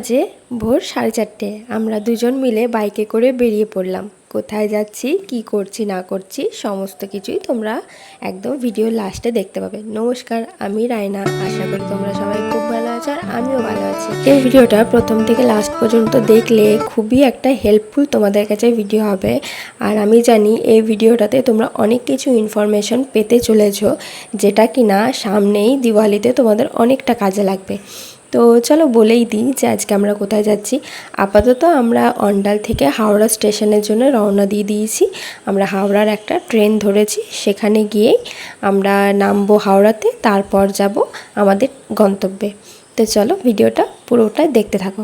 বাজে ভোর সাড়ে চারটে। আমরা দুজন মিলে বাইকে করে বেরিয়ে পড়লাম। কোথায় যাচ্ছি, কি করছি, না করছি, সমস্ত কিছুই তোমরা একদম ভিডিও লাস্টে দেখতে পাবে। নমস্কার, আমি রায়না। আশা করি তোমরা সবাই খুব ভালো আছো আর আমিও ভালো আছি। এই ভিডিওটা প্রথম থেকে লাস্ট পর্যন্ত দেখলে খুবই একটা হেল্পফুল তোমাদের কাছে ভিডিও হবে। আর আমি জানি এই ভিডিওটাতে তোমরা অনেক কিছু ইনফরমেশন পেতে চলেছো, যেটা কিনা সামনেই দিওয়ালিতে তোমাদের অনেকটা কাজে লাগবে। তো চলো বলেই দিই যে আজকে আমরা কোথায় যাচ্ছি। আপাতত আমরা অন্ডাল থেকে হাওড়া স্টেশনের জন্য রওনা দিয়ে দিয়েছি। আমরা হাওড়ার একটা ট্রেন ধরেছি, সেখানে গিয়েই আমরা নামবো হাওড়াতে, তারপর যাব আমাদের গন্তব্যে। তো চলো ভিডিওটা পুরোটাই দেখতে থাকো।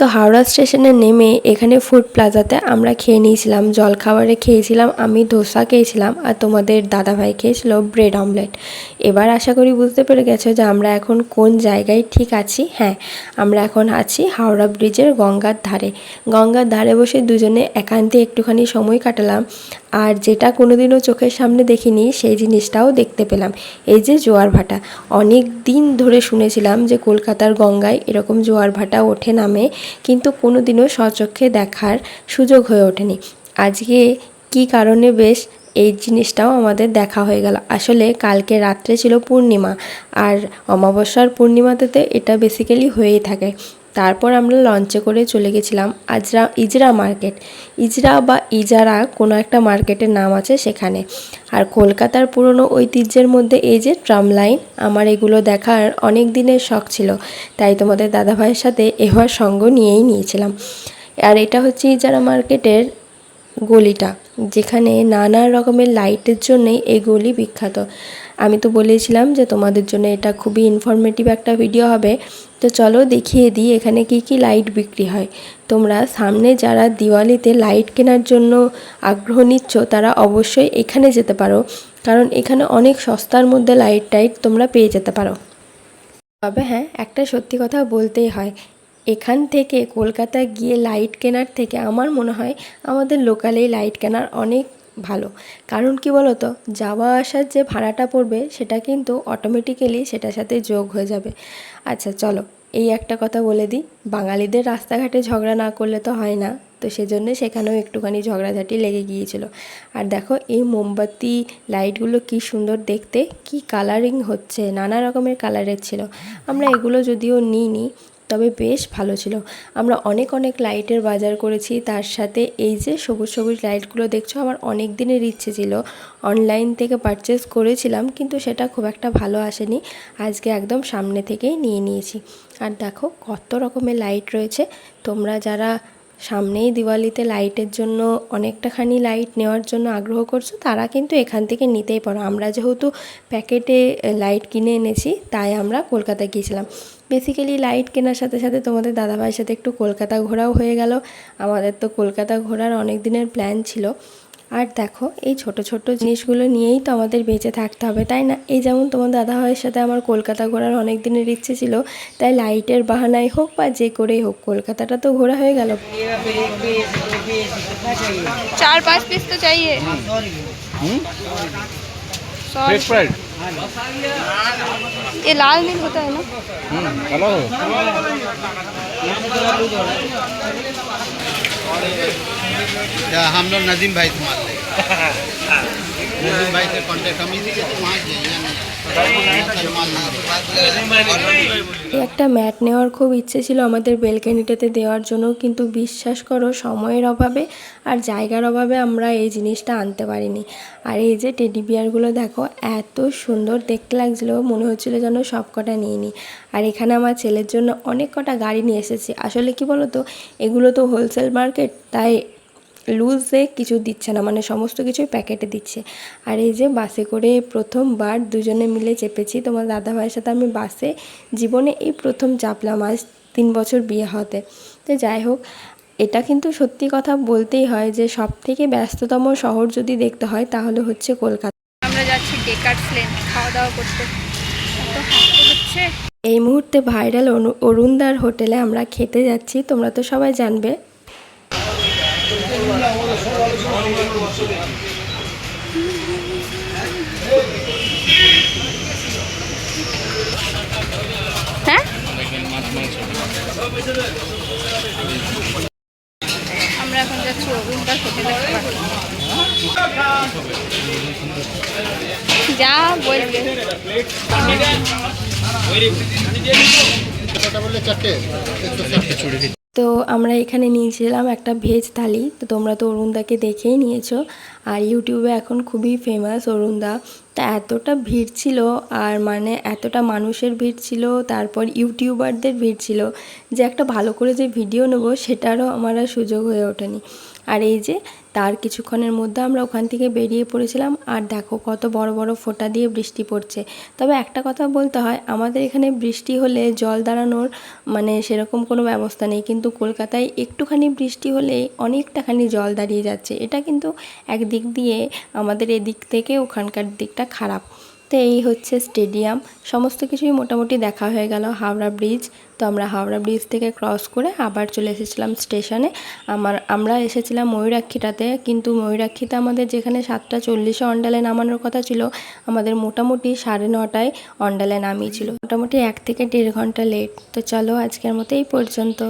তো হাওড়া স্টেশনে নেমে এখানে ফুড প্লাজাতে আমরা খেয়ে নিয়েছিলাম জলখাবারে খেয়েছিলাম, আমি ধোসা খেয়েছিলাম আর তোমাদের দাদাভাই খেয়েছিল ব্রেড অমলেট এবার আশা করি বুঝতে পেরে গেছো যে আমরা এখন কোন জায়গায় ঠিক আছি? হ্যাঁ আমরা এখন আছি হাওড়া ব্রিজের গঙ্গার ধারে। গঙ্গার ধারে বসে দুজনে একান্তে একটুখানি সময় কাটালাম আর যেটা কোনোদিনও চোখের সামনে দেখিনি সেই জিনিসটাও দেখতে পেলাম। এই যে জোয়ার ভাটা, অনেক দিন ধরে শুনেছিলাম যে কলকাতার গঙ্গায় এরকম জোয়ার ভাটা ওঠে নামে। কিন্তু কোনোদিনও স্বচক্ষে দেখার সুযোগ হয়ে ওঠেনি। আজকে কি কারণে বেশ এই জিনিসটাও আমাদের দেখা হয়ে গেল। আসলে কালকে রাত্রে ছিল পূর্ণিমা, আর অমাবস্যার পূর্ণিমাতে তো এটা বেসিক্যালি হয়েই থাকে। তারপর আমরা লঞ্চে করে চলে গেছিলাম আজরা, ইজরা মার্কেট ইজরা বা ইজারা কোনো একটা মার্কেটের নাম আছে সেখানে। আর কলকাতার পুরনো ঐতিহ্যের মধ্যে এই যে ট্রাম লাইন আমার এগুলো দেখার অনেক দিনের শখ ছিল। তাই তোমাদের দাদাভাইয়ের সাথে এবার সঙ্গ নিয়েই নিয়েছিলাম। আর এটা হচ্ছে ইজারা মার্কেটের গলিটা, যেখানে নানা রকমের লাইটের জন্যই এই গলি বিখ্যাত। আমি তো বলেছিলাম যে তোমাদের জন্য এটা খুবই ইনফরমেটিভ একটা ভিডিও হবে। তো চলো দেখিয়ে দিই এখানে কি কি লাইট বিক্রি হয়। তোমরা সামনে যারা দিওয়ালিতে লাইট কেনার জন্য আগ্রহ নিচ্ছ, তারা অবশ্যই এখানে যেতে পারো। কারণ এখানে অনেক সস্তার মধ্যে লাইট টাইট তোমরা পেয়ে যেতে পারো। তবে হ্যাঁ একটা সত্যি কথা বলতেই হয়। এখান থেকে কলকাতা গিয়ে লাইট কেনার থেকে আমার মনে হয় আমাদের লোকালেই লাইট কেনার অনেক ভালো। কারণ কি বলতো? যাওয়া আসার যে ভাড়াটা পড়বে, সেটা কিন্তু অটোমেটিক্যালি সেটার সাথে যোগ হয়ে যাবে। আচ্ছা চলো, এই একটা কথা বলে দিই। বাঙালিদের রাস্তাঘাটে ঝগড়া না করলে তো হয় না। তো সেজন্য সেখানেও একটুখানি ঝগড়াঝাটি লেগে গিয়েছিল। আর দেখো, এই মোমবাতি, লাইটগুলো কি সুন্দর দেখতে, কি কালারিং হচ্ছে, নানা রকমের কালারের ছিল। আমরা এগুলো যদিও নিইনি তবে বেশ ভালো ছিল। আমরা অনেক অনেক লাইটের বাজার করেছি। তার সাথে এই যে সবুজ সবুজ লাইটগুলো দেখছ, আমার অনেক দিনের ইচ্ছে ছিল। অনলাইন থেকে পারচেস করেছিলাম, কিন্তু সেটা খুব একটা ভালো আসেনি। আজকে একদম সামনে থেকেই নিয়ে নিয়েছি। আর দেখো কত রকমের লাইট রয়েছে। তোমরা যারা সামনেই দিওয়ালিতে লাইটের জন্য অনেকটাখানি লাইট নেওয়ার জন্য আগ্রহ করছ, তারা কিন্তু এখান থেকে নিতেই পারো। আমরা যেহেতু প্যাকেটে লাইট কিনে এনেছি, তাই আমরা কলকাতায় গিয়েছিলাম। বেসিক্যালি লাইট কেনার সাথে সাথে তোমাদের দাদাভাইয়ের সাথে একটু কলকাতা ঘোরাও হয়ে গেল। আমাদের তো কলকাতা ঘোরার অনেক দিনের প্ল্যান ছিল। আর দেখো এই ছোট ছোট জিনিসগুলো নিয়েই তো আমাদের বেঁচে থাকতে হবে তাই না এই যেমন তোমার দাদাভাইয়ের সাথে আমার কলকাতা ঘোরার অনেক দিনের ইচ্ছে ছিল তাই লাইটের বাহানায় হোক বা যে করেই হোক কলকাতাটা তো ঘোরা হয়ে গেল चार पाँच पीस तो चाहिए सॉरी फिश फ्राइड ये लाल मिर्च होता है ना हेलो या हम लोग नदीम भाई से मान लेंगे नदीम भाई से कांटेक्ट हम इसी के तो वहाँ जाइए এই একটা ম্যাট নেওয়ার খুব ইচ্ছে ছিল আমাদের বেলকানিটাতে দেওয়ার জন্য কিন্তু বিশ্বাস করো সময়ের অভাবে আর জায়গার অভাবে আমরা এই জিনিসটা আনতে পারিনি আর এই যে টেডি বিয়ারগুলো দেখো এত সুন্দর দেখতে লাগছিলো মনে হচ্ছিলো যেন সব কটা নিয়ে নিই আর এখানে আমার ছেলের জন্য অনেক কটা গাড়ি নিয়ে এসেছি আসলে কি বলো তো এগুলো তো হোলসেল মার্কেট তাই লুজে কিছু দিচ্ছে না মানে সমস্ত কিছুই প্যাকেটে দিচ্ছে। আর এই যে বাসে করে প্রথমবার দুজনে মিলে চেপেছি তোমার দাদা ভাইয়ের সাথে আমি বাসে জীবনে এই প্রথম চাপলাম আজ তিন বছর বিয়ে হতে তো যাই হোক এটা কিন্তু সত্যি কথা বলতেই হয় যে সব থেকে ব্যস্ততম শহর যদি দেখতে হয় তাহলে হচ্ছে কলকাতা। আমরা যাচ্ছি ডেকার্স লেন খাওয়া দাওয়া করতে। হচ্ছে এই মুহূর্তে ভাইরাল অরুণদার হোটেলে আমরা খেতে যাচ্ছি তোমরা তো সবাই জানবে। হ্যাঁ আমরা এখন যাচ্ছি অরুণদার হোটেলে যা বলবে তো আমরা এখানে নিয়েছিলাম একটা ভেজ থালি, তো তোমরা তো অরুণদাকে দেখেই নিয়েছো। আর ইউটিউবে এখন খুবই ফেমাস অরুণদা। তা এতটা ভিড় ছিল, আর মানে এতটা মানুষের ভিড় ছিল, তারপর ইউটিউবারদের ভিড় ছিল, যে একটা ভালো করে যে ভিডিও নেব, সেটারও আমার আর সুযোগ হয়ে ওঠেনি। আর এই যে তার কিছুক্ষণের মধ্যে আমরা ওখান থেকে বেরিয়ে পড়েছিলাম, আর দেখো কত বড় বড় ফোঁটা দিয়ে বৃষ্টি পড়ছে। তবে একটা কথা বলতে হয়, আমাদের এখানে বৃষ্টি হলে জল দাঁড়ানোর মানে সেরকম কোনো ব্যবস্থা নেই, কিন্তু কলকাতায় একটুখানি বৃষ্টি হলে অনেকটাখানি জল দাঁড়িয়ে যাচ্ছে। এটা কিন্তু একদিক দিয়ে আমাদের এদিক থেকে ওখানকার দিকটা খারাপ। তো এই হচ্ছে স্টেডিয়াম। সমস্ত কিছুই মোটামুটি দেখা হয়ে গেল হাওড়া ব্রিজ। তো আমরা হাওড়া ব্রিজ থেকে ক্রস করে আবার চলে এসেছিলাম স্টেশনে। আমার, আমরা এসেছিলাম ময়ূরাক্ষীটাতে। কিন্তু ময়ূরাক্ষীতে আমাদের যেখানে সাতটা চল্লিশে অন্ডালে নামানোর কথা ছিল, আমাদের মোটামুটি সাড়ে নটায় অন্ডালে নামিয়েছিল। মোটামুটি এক থেকে দেড় ঘণ্টা লেট। তো চলো আজকের মতো এই পর্যন্ত।